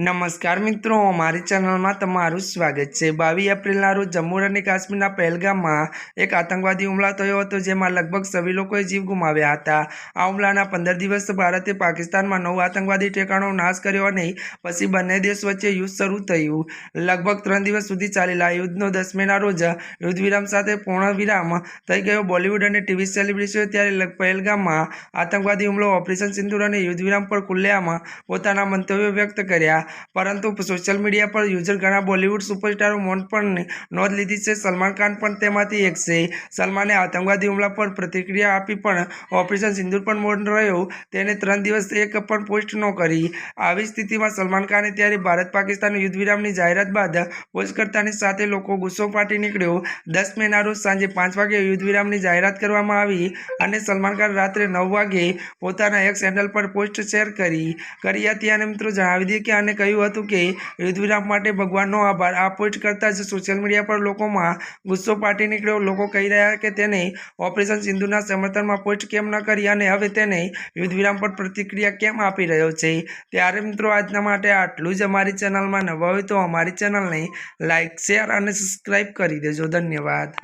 નમસ્કાર મિત્રો, મારી ચેનલમાં તમારું સ્વાગત છે. બાવીસ એપ્રિલના રોજ જમ્મુ અને કાશ્મીરના પહેલગામમાં એક આતંકવાદી હુમલો થયો હતો, જેમાં લગભગ સવી લોકોએ જીવ ગુમાવ્યા હતા. આ હુમલાના પંદર દિવસ ભારતે પાકિસ્તાનમાં નવ આતંકવાદી ઠેકાણો નાશ કર્યો અને પછી બંને દેશ વચ્ચે યુદ્ધ શરૂ થયું. લગભગ ત્રણ દિવસ સુધી ચાલેલા યુદ્ધનો દસ મેના રોજ યુદ્ધ વિરામ સાથે પૂર્ણ વિરામ થઈ ગયો. બોલિવૂડ અને ટીવી સેલિબ્રિટીઓ ત્યારે પહેલગામમાં આતંકવાદી હુમલો ઓપરેશન સિંદૂર અને યુદ્ધ વિરામ પર ખુલ્લેઆમાં પોતાના મંતવ્યો વ્યક્ત કર્યા. પરંતુ સોશિયલ મીડિયા પર યુઝર ઘણા બોલિવૂડ સુપરસ્ટારો મૌન પણ નોંધ લીધી છે. સલમાન ખાન પણ તેમાંથી એક છે. સલમાને આતંકવાદી હુમલા પર પ્રતિક્રિયા આપી પણ ઓપરેશન સિંદૂર પણ મૌન રહ્યો. તેને ત્રણ દિવસ એક પણ પોસ્ટ ન કરી. આવી સ્થિતિમાં સલમાન ખાને ત્યારે ભારત પાકિસ્તાન યુદ્ધ વિરામની જાહેરાત બાદ પોસ્ટ કરતાની સાથે લોકો ગુસ્સો ફાટી નીકળ્યો. દસ મેના રોજ સાંજે પાંચ વાગે યુદ્ધ વિરામની જાહેરાત કરવામાં આવી અને સલમાન ખાન રાત્રે નવ વાગે પોતાના એક હેન્ડલ પર પોસ્ટ શેર કરી. કરી હતી. અને મિત્રો જણાવી દઈએ કે આને કહ્યું હતું કે યુદ્ધવિરામ માટે ભગવાનનો આભાર. આ પોસ્ટ કરતાં જ સોશિયલ મીડિયા પર લોકોમાં ગુસ્સો પાટી નીકળ્યો. લોકો કહી રહ્યા કે તેને ઓપરેશન સિંધુના સમર્થનમાં પોસ્ટ કેમ ન કરી અને હવે તેને યુદ્ધવિરામ પર પ્રતિક્રિયા કેમ આપી રહ્યો છે? ત્યારે મિત્રો, આજના માટે આટલું જ. અમારી ચેનલમાં નવા હોય તો અમારી ચેનલને લાઇક શેર અને સબસ્ક્રાઈબ કરી દેજો. ધન્યવાદ.